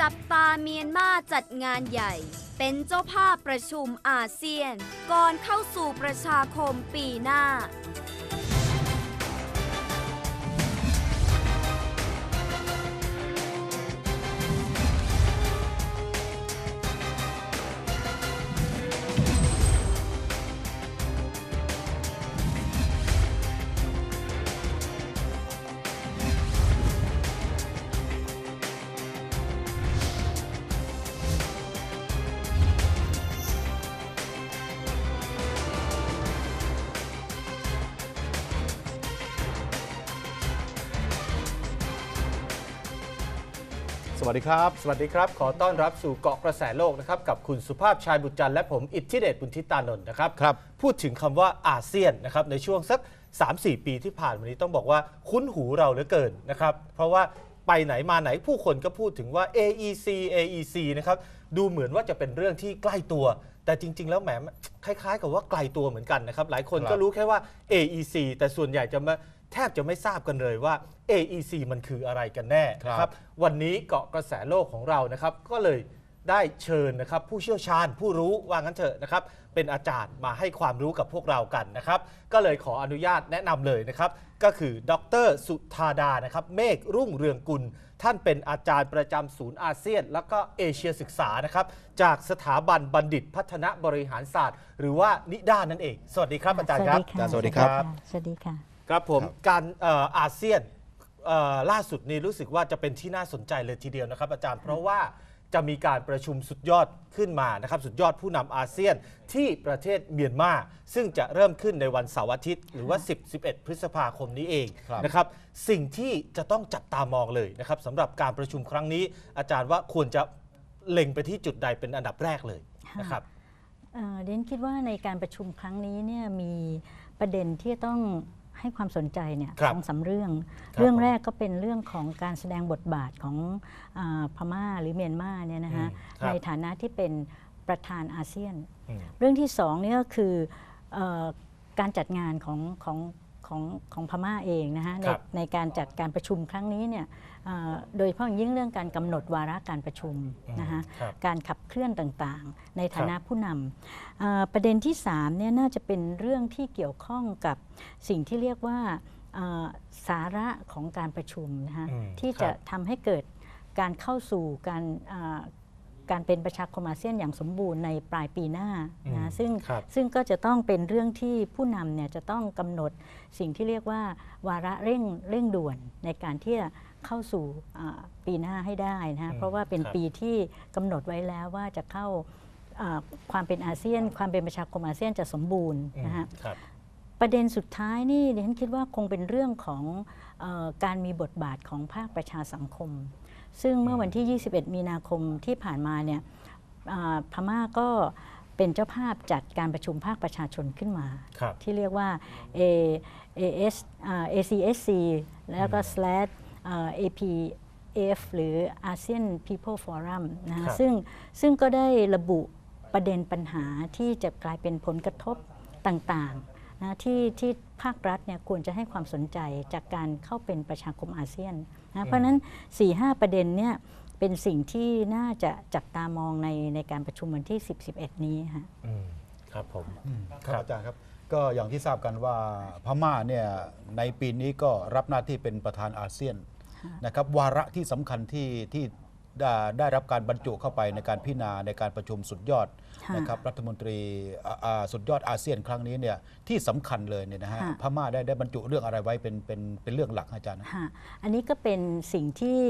จับตาเมียนมาจัดงานใหญ่ เป็นเจ้าภาพประชุมอาเซียน ก่อนเข้าสู่ประชาคมปีหน้า วัสดีครับ สวัสดีครับ ขอต้อนรับสู่เกาะกระแสโลกนะครับ กับคุณสุภาพชายบุตรจันทร์และผมอิทธิเดชบุญทิตานนท์นะครับครับ พูดถึงคำว่าอาเซียนนะครับในช่วงสัก 3-4 ปีที่ผ่านมานี้ต้องบอกว่าคุ้นหูเราเหลือเกินนะครับ เพราะว่าไปไหนมาไหนผู้คนก็พูดถึงว่า AEC AEC นะครับดูเหมือนว่าจะเป็นเรื่องที่ใกล้ตัว แต่จริง ๆ แล้วแหมคล้าย ๆ กับว่าไกลตัวเหมือนกันนะครับหลายคนครับก็รู้แค่ว่า AEC แต่ส่วนใหญ่จะมา แทบจะไม่ทราบกันเลยว่า AEC มันคืออะไรกันแน่นะครับวันนี้เกาะกระแสโลกของเรานะครับ ก็เลยได้เชิญนะครับ ผู้เชี่ยวชาญผู้รู้ว่างั้นเถอะนะครับ เป็นอาจารย์มาให้ความรู้กับพวกเรากันนะครับ ก็เลยขออนุญาตแนะนำเลยนะครับ ก็คือดรสุธาดานะครับ เมฆรุ่งเรืองกุล ท่านเป็นอาจารย์ประจำศูนย์อาเซียน แล้วก็เอเชียศึกษานะครับ จากสถาบันบัณฑิตพัฒนาบริหารศาสตร์ หรือว่านิด้านั่นเอง สวัสดีครับอาจารย์ครับ สวัสดีครับ สวัสดีค่ะ ครับผมการเอ่ออาเซียนเอ่อล่าสุดนี้รู้สึกว่าจะเป็นที่น่าสนใจเลยทีเดียวนะครับ อาจารย์เพราะว่าจะมีการประชุมสุดยอดขึ้นมานะครับ สุดยอดผู้นำอาเซียนที่ประเทศเมียนมาซึ่งจะเริ่มขึ้นในวันเสาร์อาทิตย์ หรือว่า 10 11 พฤษภาคมนี้เองครับ นะครับสิ่งที่จะต้องจับตามองเลยนะครับสำหรับการประชุมครั้งนี้ อาจารย์ว่าควรจะเล็งไปที่จุดใดเป็นอันดับแรกเลยนะครับ เอ่อเดนคิดว่าในการประชุมครั้งนี้เนี่ยมีประเด็นที่ต้อง ให้ความสนใจเนี่ยครับสองสามเรื่อง ครับเรื่องผมแรกก็เป็นเรื่องของการแสดงบทบาทของอาพม่าหรือเมียนมาเนี่ยนะคะอืมครับในฐานะที่เป็นประธานอาเซียน อืม เรื่องที่สองเนี่ยก็คือเออการจัดงานของของ ของของพม่าเองนะคะในครับ ในการจัดการประชุมครั้งนี้เนี่ยเอ่อโดยเฉพาะอย่างยิ่งเรื่องการกำหนดวาระการประชุมนะคะครับ การขับเคลื่อนต่างๆ ในฐานะครับผู้นำเอ่อประเด็นที่3เนี่ยน่าจะเป็นเรื่องที่เกี่ยวข้องกับสิ่งที่เรียกว่าเอ่อสาระของการประชุมนะคะอืมที่ครับจะทำให้เกิดการเข้าสู่การเอ่อ การเป็นประชาคมอาเซียนอย่างสมบูรณ์ในปลายปีหน้าอืมนะซึ่งครับซึ่งก็จะต้องเป็นเรื่องที่ผู้นำเนี่ยจะต้องกำหนดสิ่งที่เรียกว่า วาระเร่งเร่งด่วนในการที่จะเข้าสู่อ่าปีหน้าให้ได้นะอืฮะมเพราะว่าเป็นครับปีที่กำหนดไว้แล้วว่าจะเข้าอ่าความเป็นอาเซียน ความเป็นประชาคมอาเซียนจะสมบูรณ์นะฮะครับประเด็นสุดท้ายนี่ดิฉันคิดว่าคงเป็นเรื่องของเออการมีบทบาทของภาคประชาสังคม ซึ่งเมื่อวันที่ 21 มีนาคมที่ผ่านมาเนี่ยอ่าพม่าก็เป็นเจ้าภาพจัดการประชุมภาคประชาชนขึ้นมาครับที่เรียกว่า A AS อ่า ACSC แล้วก็ slash อ่า APF หรือ ASEAN People Forum นะครัฮะบซึ่งซึ่งก็ได้ระบุประเด็นปัญหาที่จะกลายเป็นผลกระทบต่างๆ นะที่ที่ภาครัฐเนี่ยควรจะให้ความสนใจจากการเข้าเป็นประชาคมอาเซียนนะเพราะฉะนั้น4-5ประเด็นเนี่ยเป็นสิ่งที่น่าจะจับตามองในในการประชุมวันที่ 10-11 นี้ฮะอืมครับผมครับอาจารย์ครับ ก็อย่างที่ทราบกันว่าพม่าเนี่ยในปีนี้ก็รับหน้าที่เป็นประธานอาเซียนนะครับวาระที่สำคัญที่ที่ ได้ได้รับการบรรจุเข้าไปในการพิจารณาในการประชุมสุดยอดค่ะนะครับรัฐมนตรีอ่าอ่าสุดยอดอาเซียนครั้งนี้เนี่ยที่สำคัญเลยเนี่ยนะฮะค่ะพม่าได้ได้บรรจุเรื่องอะไรไว้เป็นเป็นเป็นเรื่องหลักอาจารย์นะค่ะอันนี้ก็เป็นสิ่งที่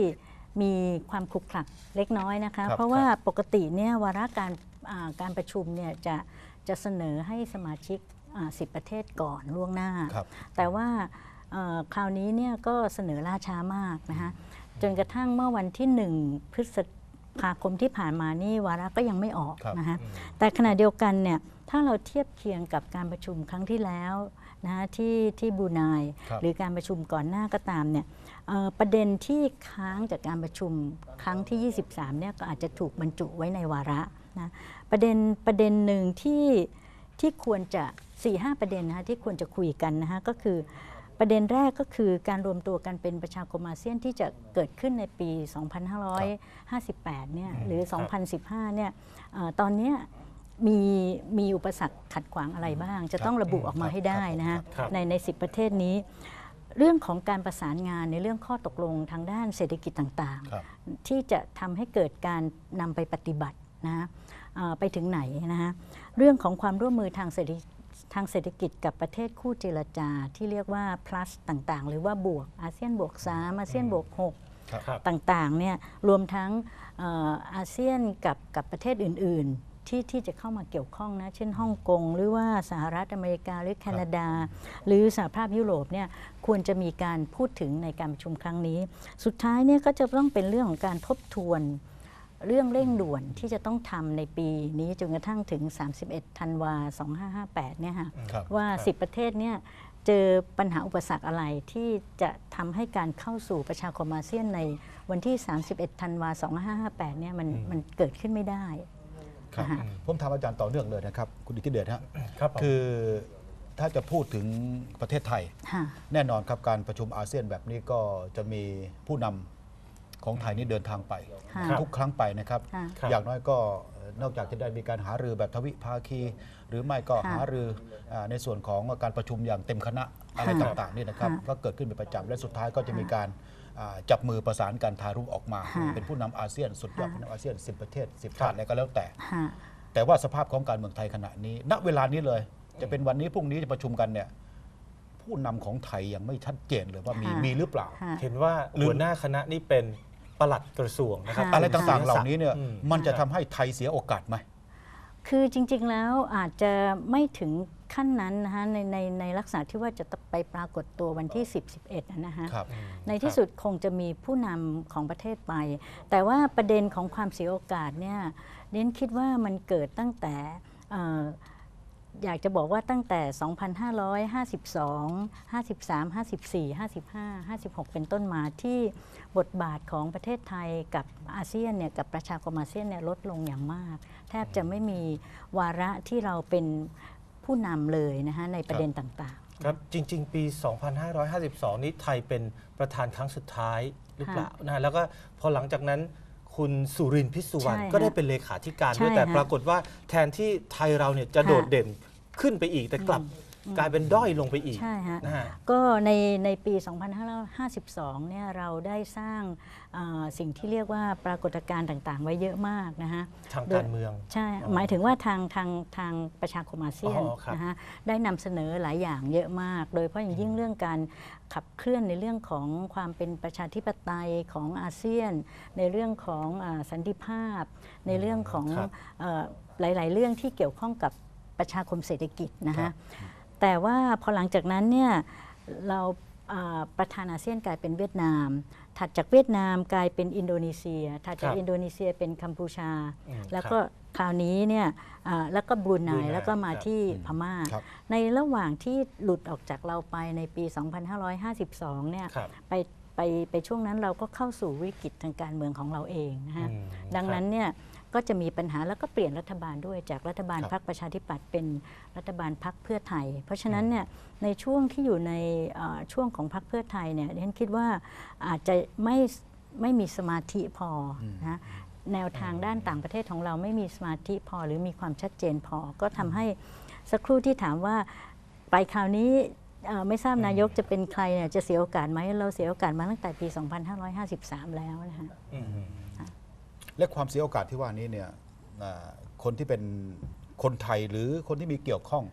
มีความขลุกคลักเล็กน้อยนะคะครับเพราะว่าปกติเนี่ยวาระการอ่าการประชุมเนี่ยจะจะเสนอให้สมาชิกสิบประเทศก่อนล่วงหน้าครับแต่ว่าเอ่อคราวนี้เนี่ยก็เสนอล่าช้ามากนะคะ จนกระทั่งเมื่อวันที่หนึ่งพฤษภาคมที่ผ่านมานี่วาระก็ยังไม่ออกครับนะคะแต่ขณะเดียวกันเนี่ยถ้าเราเทียบเคียงกับการประชุมครั้งที่แล้วนะคะที่ที่บรูไนครับหรือการประชุมก่อนหน้าก็ตามเนี่ยเอ่อประเด็นที่ค้างจากการประชุมครั้งที่ 23เนี่ยก็อาจจะถูกบรรจุไว้ในวาระนะประเด็นประเด็นหนึ่งที่ที่ควรจะ4ีหประเด็นนะคะที่ควรจะคุยกันนะคะก็คือ ประเด็นแรกก็คือการรวมตัวกันเป็นประชาคมอาเซียนที่จะเกิดขึ้นในปี 2558 เนี่ยหรือ 2015 เนี่ยเอ่อตอนเนี้ยมีมีอุปสรรคขัดขวางอะไรบ้าง จะต้องระบุออกมาให้ได้นะฮะครับในใน 10 ประเทศนี้ เรื่องของการประสานงานในเรื่องข้อตกลงทางด้านเศรษฐกิจต่างครับๆที่จะทำให้เกิดการนำไปปฏิบัตินะฮะเอ่อไปถึงไหนนะฮะเรื่องของความร่วมมือทางเศรษฐกิจ ทางเศรษฐกิจกับประเทศคู่เจรจาที่เรียกว่า plus ต่างๆ หรือว่าบวกอาเซียนบวก3อาเซียนบวก6ครับต่างๆเนี่ยรวมทั้งเอ่ออาเซียนกับกับประเทศอื่น ๆ ที่ที่จะเข้ามาเกี่ยวข้องนะ เช่นฮ่องกง หรือว่าสหรัฐอเมริกาหรือแคนาดา หรือสหภาพยุโรปเนี่ยควรจะมีการพูดถึงในการประชุมครั้งนี้ สุดท้ายเนี่ยก็จะต้องเป็นเรื่องของการทบทวน เรื่องเร่งด่วนที่จะต้องทำในปีนี้จนกระทั่งถึง 31 ธันวา 2558 เนี่ยค่ะครับว่าครับ10 ประเทศเนี่ยเจอปัญหาอุปสรรคอะไรที่จะทำให้การเข้าสู่ประชาคมอาเซียนในวันที่ 31 ธันวา 2558 เนี่ยมันมันเกิดขึ้นไม่ได้ครับนะฮะผมถามอาจารย์ต่อเนื่องเลยนะครับคุณอิทธิเดชฮะครับผมคือถ้าจะพูดถึงประเทศไทยค่ะแน่นอนครับการประชุมอาเซียนแบบนี้ก็จะมีผู้นำ ของไทยนี่เดินทางไป ค่ะ ทุกครั้งไปนะครับ ค่ะ ครับอย่างน้อยก็เอ่อนอกจากจะได้มีการหารือแบบทวิภาคี หรือไม่ก็ค่ะหารืออาในส่วนของการประชุมอย่างเต็มคณะอะไรค่ะต่างๆนี่นะครับค่ะก็เกิดขึ้นเป็นประจำและสุดท้ายก็จะมีการอ่าจับมือประสานการทารุออกมา ค่ะเป็นผู้นำอาเซียนสุดยอดค่ะ ผู้นำอาเซียน 10 ประเทศ 10ชาติอะไรก็แล้วแต่ ค่ะ แต่ว่าสภาพของการเมืองไทยขณะนี้ ณเวลานี้เลย จะเป็นวันนี้พรุ่งนี้จะประชุมกันเนี่ยผู้นำของไทยยังไม่ชัดเจนเลยว่ามีค่ะ มีหรือเปล่า ค่ะ เห็นว่าหรือหัวหน้าคณะนี่เป็น ปลัดกระทรวงนะครับ ค่ะ อะไรต่างๆ เหล่านี้เนี่ยอืม มันจะทำให้ไทยเสียโอกาสไหม คือจริงๆแล้วอาจจะไม่ถึงขั้นนั้นนะคะในในในลักษณะที่ว่าจะไปปรากฏตัววันที่ 10 11นะนะคะ ครับ ในที่สุดคงจะมีผู้นำของประเทศไป แต่ว่าประเด็นของความเสียโอกาสเนี่ยเน้นคิดว่ามันเกิดตั้งแต่เอ่อ อยากจะบอกว่าตั้งแต่ 2552 53 54 55 56 เป็นต้นมาที่บทบาทของประเทศไทยกับอาเซียนเนี่ยกับประชาคมอาเซียนเนี่ยลดลงอย่างมาก แทบจะไม่มีวาระที่เราเป็นผู้นำเลยนะคะในประเด็นต่างๆ ครับจริง ๆ ปี 2552 นี้ไทยเป็นประธานครั้งสุดท้ายหรือเปล่านะแล้วก็พอหลังจากนั้น คุณสุรินทร์พิศวรรณใช่ฮะก็ได้เป็นเลขาธิการด้วยใช่แต่ฮะปรากฏว่าแทนที่ไทยเราเนี่ยจะค่ะ โดดเด่นขึ้นไปอีกแต่กลับ กลายเป็นด้อยลงไปอีกใช่ฮะนะฮะ ก็ในในปี 2552 เนี่ยเราได้สร้างเอ่อสิ่งที่เรียกว่าปรากฏการณ์ต่างๆ ไว้เยอะมากนะฮะ ทางการเมือง ใช่ หมายถึงว่าทางทางทางประชาคมอาเซียนอ๋อครับนะฮะได้นำเสนอหลายอย่างเยอะมาก โดยเฉพาะอย่างยิ่งเรื่องการขับเคลื่อนในเรื่องของความเป็นประชาธิปไตยของอาเซียน ในเรื่องของอาสันติภาพ ในเรื่องของครับ เอ่อหลาย ๆ เรื่องที่เกี่ยวข้องกับประชาคมเศรษฐกิจนะครัฮะบ แต่ว่าพอหลังจากนั้นเนี่ยเราอ่าประธานอาเซียนกลายเป็นเวียดนาม ถัดจากเวียดนามกลายเป็นอินโดนีเซีย ถัดจากครับอินโดนีเซียเป็นกัมพูชาอืมแล้วครับก็คราวนี้เนี่ยอ่าแล้วก็บรูไนบรูไนแล้วก็มาครับที่พม่าครับในระหว่างที่หลุดออกจากเราไปในปี 2552 เนี่ยครับไปไปไปช่วงนั้นเราก็เข้าสู่วิกฤตทางการเมืองของเราเองนะฮะอืมดังนั้นเนี่ย ก็จะมีปัญหาแล้วก็เปลี่ยนรัฐบาลด้วยจากรัฐบาลครับพรรคประชาธิปัตย์เป็นรัฐบาลพรรคเพื่อไทย เพราะฉะนั้นเนี่ยในช่วงที่อยู่ในเอ่อช่วงของพรรคเพื่อไทยเนี่ยดิฉันคิดว่าอาจจะไม่ไม่มีสมาธิพอนะแนวทางด้านต่างประเทศของเราไม่มีสมาธิพอหรือมีความชัดเจนพอ ก็ทำให้สักครู่ที่ถามว่าไปคราวนี้เอ่อไม่ทราบนายกจะเป็นใครเนี่ยจะเสียโอกาสไหมเราเสียโอกาสมาตั้งแต่ปี 2553 แล้วนะคะอืม และความเสียโอกาสที่ว่านี้เนี่ยอ่าคนที่เป็นคนไทยหรือคนที่มีเกี่ยวข้อง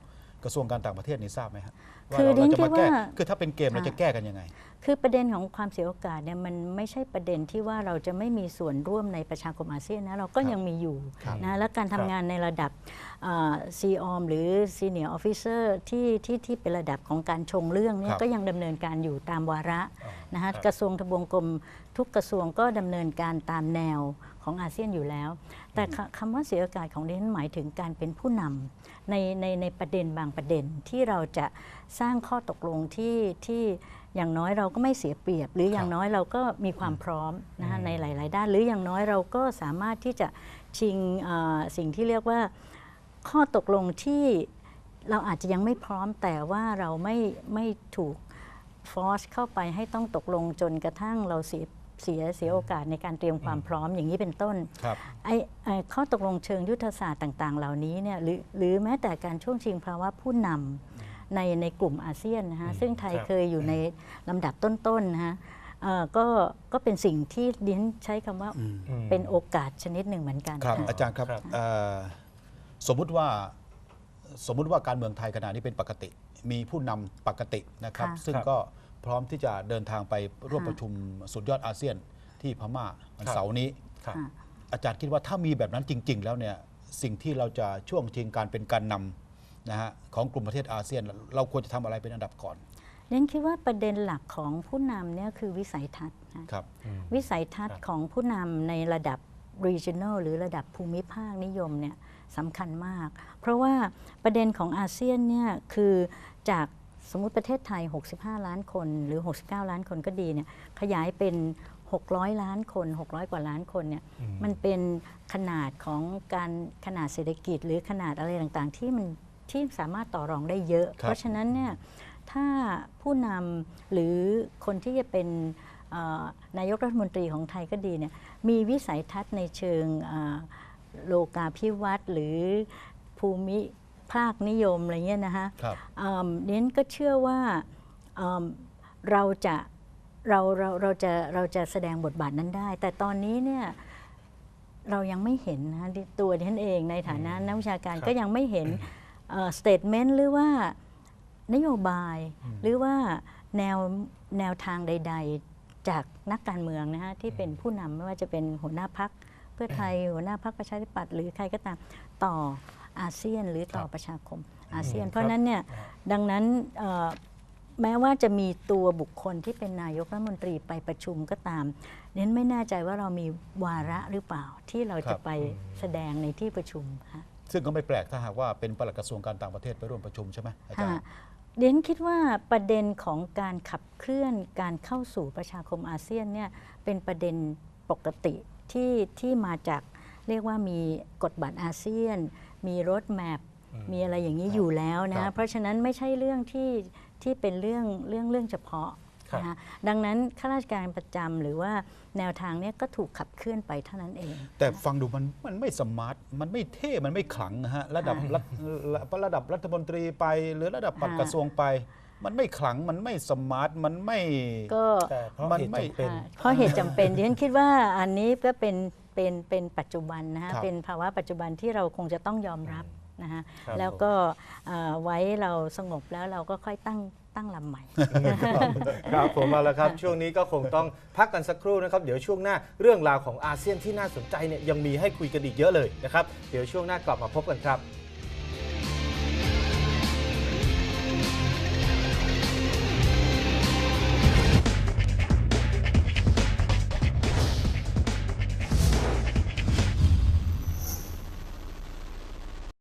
กระทรวงการต่างประเทศนี่ทราบไหมฮะว่าคือเราดิฉันจะมาคิดแก้ว่าคือถ้าเป็นเกมเราจะแก้กันยังไง คือประเด็นของความเสียโอกาสเนี่ยมันไม่ใช่ประเด็นที่ว่าเราจะไม่มีส่วนร่วมในประชาคมอาเซียนนะเราก็ครับยังมีอยู่ครับนะและการทำงานในระดับซีออมหรือ Senior Officer ที่ที่ที่เป็นระดับของการชงเรื่องเนี่คยรับก็ยังดำเนินการอยู่ตามวาระนะครัฮะบกระทรวงทบวงกรมทุกกระทรวงก็ดำเนินการตามแนว ของอาเซียนอยู่แล้ว แต่คคำว่าเสียโอกาสของดิฉันหมายถึงการเป็นผู้นำในในในประเด็นบางประเด็นที่เราจะสร้างข้อตกลงที่ที่อย่างน้อยเราก็ไม่เสียเปรียบ หรืออย่างน้อยเราก็มีความพร้อมนะฮะในหลาย ๆ ด้าน หรืออย่างน้อยเราก็สามารถที่จะชิงเอ่อสิ่งที่เรียกว่าข้อตกลงที่เราอาจจะยังไม่พร้อมแต่ว่าเราไม่ไม่ถูกฟอร์สเข้าไปให้ต้องตกลงจนกระทั่งเราเสีย เสียเสียโอกาสในการเตรียมความพร้อมอย่างนี้เป็นต้นครับไอ้ไอ้ข้อตกลงเชิงยุทธศาสตร์ต่างๆ เหล่านี้เนี่ยหรือหรือแม้แต่การช่วงชิงภาวะผู้นำในในกลุ่มอาเซียนนะฮะซึ่งไทยครับเคยอยู่ในลำดับต้นๆนะฮะเอ่อก็ก็เป็นสิ่งที่ดิฉันใช้คำว่าอืมอืมเป็นโอกาสชนิดหนึ่งเหมือนกันครับค่ะอาจารย์ครับครับเอ่อสมมุติว่าสมมุติว่าการเมืองไทยขณะนี้เป็นปกติ มีผู้นำปกตินะครับค่ะซึ่งครับก็ พร้อมที่จะเดินทางไปร่วมค่ะประชุมสุดยอดอาเซียนที่พม่าวันครับเสาร์นี้ ครับ ค่ะ อาจารย์คิดว่าถ้ามีแบบนั้นจริง ๆ แล้วเนี่ยสิ่งที่เราจะช่วงชิงการเป็นการนำนะฮะของกลุ่มประเทศอาเซียน เราควรจะทำอะไรเป็นอันดับก่อนเน้นคิดว่าประเด็นหลักของผู้นำเนี่ยคือวิสัยทัศน์นะ ครับ วิสัยทัศคน์รับ ของผู้นำในระดับ regional หรือระดับภูมิภาคนิยมเนี่ยสำคัญมาก เพราะว่าประเด็นของอาเซียนเนี่ยคือจาก สมมุติประเทศไทย 65 ล้านคนหรือ 69 ล้านคนก็ดีเนี่ยขยายเป็น 600 ล้านคน 600 กว่าล้านคนเนี่ยอืมมันเป็นขนาดของการขนาดเศรษฐกิจ หรือขนาดอะไรต่างๆ ที่มันที่สามารถต่อรองได้เยอะครับเพราะฉะนั้นเนี่ยถ้าผู้นำหรือคนที่จะเป็นเอ่อนายกรัฐมนตรีของไทยก็ดีเนี่ยมีวิสัยทัศน์ในเชิงเอ่อโลกาภิวัตน์หรือภูมิ ภาคนิยมอะไรเงี้ยนะคะครับเอิ่มเน้นก็เชื่อว่าเอิ่มเราจะเราเราเราจะเราจะแสดงบทบาทนั้นได้ แต่ตอนนี้เนี่ยเรายังไม่เห็นนะดิตัวดิฉันเองในฐานะนักวิชาการครับก็ยังไม่เห็นสเตทเมนต์หรือว่านโยบายหรือว่าแนวแนวทางใด ๆ จากนักการเมืองนะฮะที่เป็นผู้นำไม่ว่าจะเป็นหัวหน้าพักเพื่อไทยหัวหน้าพักประชาธิปัตย์หรือใครก็ตามต่อ อาเซียนหรือต่อประชาคมอาเซียนอืมเพราะฉะนั้นเนี่ยดังนั้นเอ่อแม้ว่าจะมีตัวบุคคลที่เป็นนายกรัฐมนตรีไปประชุมก็ตามเน้นไม่แน่ใจว่าเรามีวาระหรือเปล่าที่เราครัจะบไปแสดงในที่ประชุมค่ะซึ่งก็ไม่แปลกถ้าหากว่าเป็นปลัดกระทรวงการต่างประเทศไปร่วมประชุมใช่ไหมอาจารค่ะย์เดนคิดว่าประเด็นของการขับเคลื่อนการเข้าสู่ประชาคมอาเซียนเนี่ยเป็นประเด็นปกติที่ที่มาจากเรียกว่ามีกฎบัตรอาเซียน มีรถแมพมีอะไรอย่างนี้อยู่แล้วครันะบเพราะฉะนั้นไม่ใช่เรื่องที่ที่เป็นเรื่องเรื่องเรื่องเฉพาะครับนะคะดังนั้นข้าราชการประจำหรือว่าแนวทางเนี้ก็ถูกขับเคลื่อนไปเท่านั้นเอง แต่ฟังดูมันมันไม่สมาร์ทมันไม่เท่ มันไม่ขลังนะฮะระดับค่ะรัฐระดับรัฐมนตรีไป หรือระดับปลัดค่ะกระทรวงไป มันไม่ขลังมันไม่สมาร์ทมันไม่ก็แต่เพราะมันเหตุไม่จำเป็นอ่าเพราะเหตุจำเป็นดิฉันคิดว่าอันนี้ก็เป็น เป็นเป็นปัจจุบันนะฮะครับเป็นภาวะปัจจุบันที่เราคงจะต้องยอมรับนะฮะครับแล้วก็เอ่อไว้เราสงบแล้วเราก็ค่อยตั้งตั้งลำใหม่ ครับผมมาแล้วครับ ช่วงนี้ก็คงต้องพักกันสักครู่นะครับ เดี๋ยวช่วงหน้าเรื่องราวของอาเซียนที่น่าสนใจเนี่ยยังมีให้คุยกันอีกเยอะเลยนะครับ เดี๋ยวช่วงหน้ากลับมาพบกันครับ